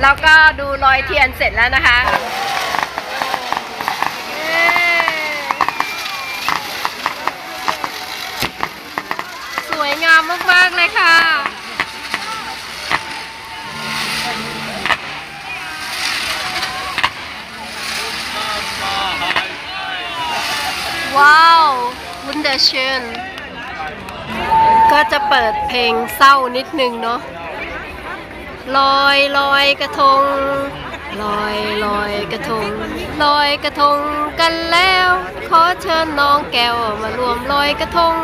แล้วก็ดูรอยเทียนเสร็จแล้วนะคะสวยงามมาก ๆ เลยค่ะ ว้าววุนเดอร์เชนก็จะเปิดเพลงเศร้านิดนึงเนาะ ลอยลอยกระทง ลอยลอยกระทง ลอยกระทงกันแล้ว ขอเชิญน้องแก้วมารวมลอยกระทง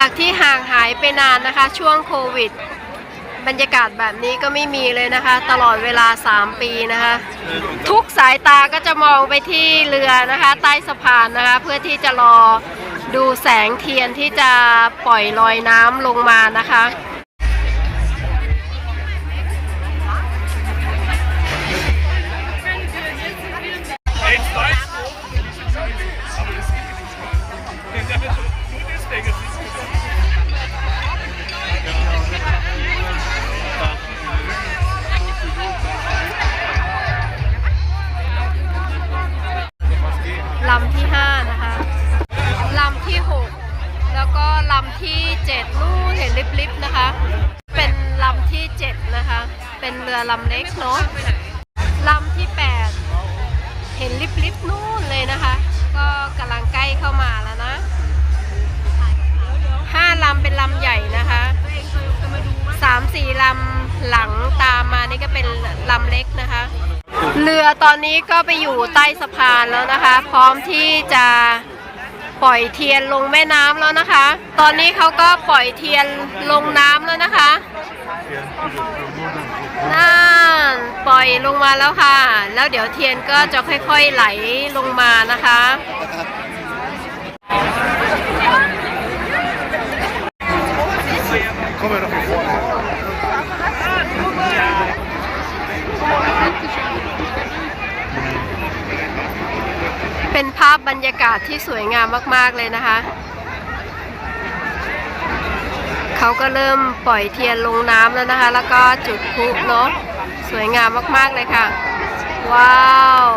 จากที่ห่างหายไปนานนะคะ ช่วงโควิด บรรยากาศแบบนี้ก็ไม่มีเลยนะคะ ตลอดเวลา 3 ปีนะคะ ทุกสายตาก็จะมองไปที่เรือนะคะ ใต้สะพานนะคะ เพื่อที่จะรอดูแสงเทียนที่จะปล่อยลอยน้ำลงมานะคะ ลิบๆนะคะ เป็นลำที่ 7 นะคะ เป็นเรือลำเล็กเนาะลำที่ 8 เห็นลิบๆนู่นเลยนะคะ ก็กำลังใกล้เข้ามาแล้วนะห้าลำเป็นลำใหญ่นะคะสามสี่ลำหลังตามมานี่ก็เป็นลำเล็กนะคะ เรือตอนนี้ก็ไปอยู่ใต้สะพานแล้วนะคะ พร้อมที่จะ ปล่อยเทียนลงแม่น้ำแล้วนะคะ ตอนนี้เขาก็ปล่อยเทียนลงน้ำแล้วนะคะนั่นปล่อยลงมาแล้วค่ะ แล้วเดี๋ยวเทียนก็จะค่อยๆไหลลงมานะคะเข้าไปแล้ว เป็นภาพบรรยากาศที่สวยงามมาก ๆ เลยนะคะ เขาก็เริ่มปล่อยเทียนลงน้ำแล้วนะคะ แล้วก็จุดพลุเนาะ สวยงามมาก ๆ เลยค่ะ ว้าว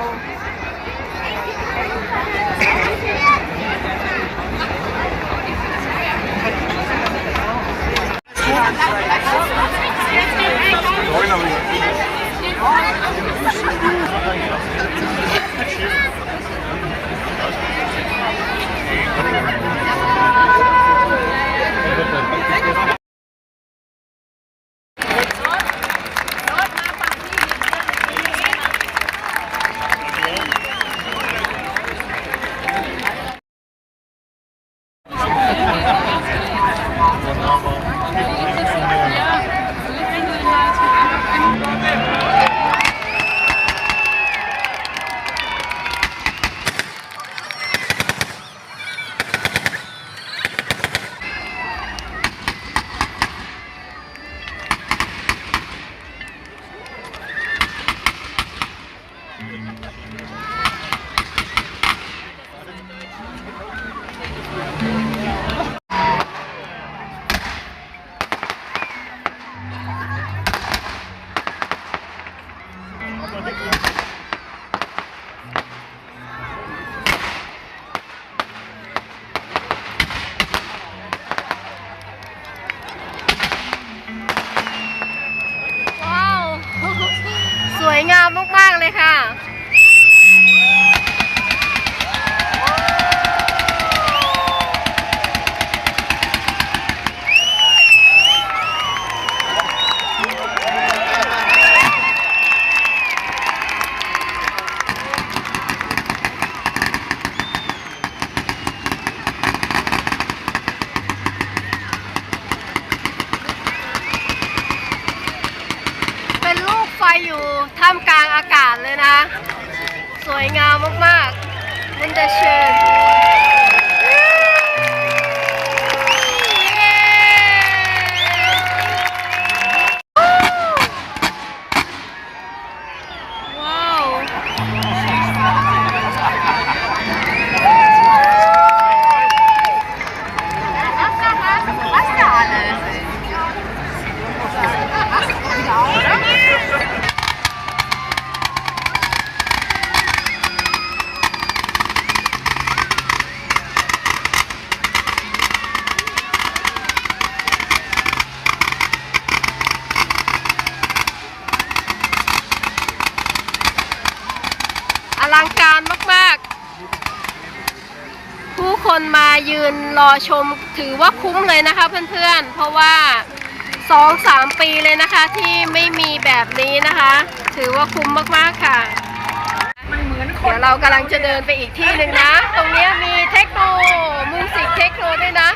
ค่ะ เป็นลูกไฟอยู่ท่ามกลางอากาศเลยนะ ส วยงามมากๆมันจะเชิญ ลังการมากๆ ผู้คนมายืนรอชมถือว่าคุ้มเลยนะคะเพื่อนๆ เพราะว่าสองสามปีเลยนะคะที่ไม่มีแบบนี้นะคะ ถือว่าคุ้มมากๆค่ะ เดี๋ยวเรากำลังจะเดินไปอีกที่หนึ่งนะ ตรงเนี้ยมีเทคโนมิวสิกเทคโนด้วยนะ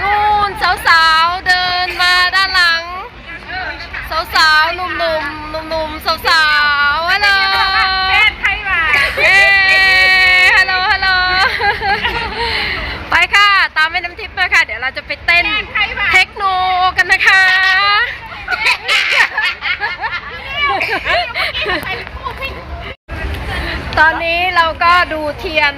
นู่นสาวๆเดินมาด้านหลัง สาวๆหนุ่มๆหนุ่มๆสาวๆฮัลโหล แพทย์ไทยหวาน เย้ฮัลโหลฮัลโหล ไปค่ะ ตามแม่น้ำทิพย์มาค่ะ เดี๋ยว เราจะไปเต้นเทคโนกันนะคะตอนนี้เราก็ดูเทียน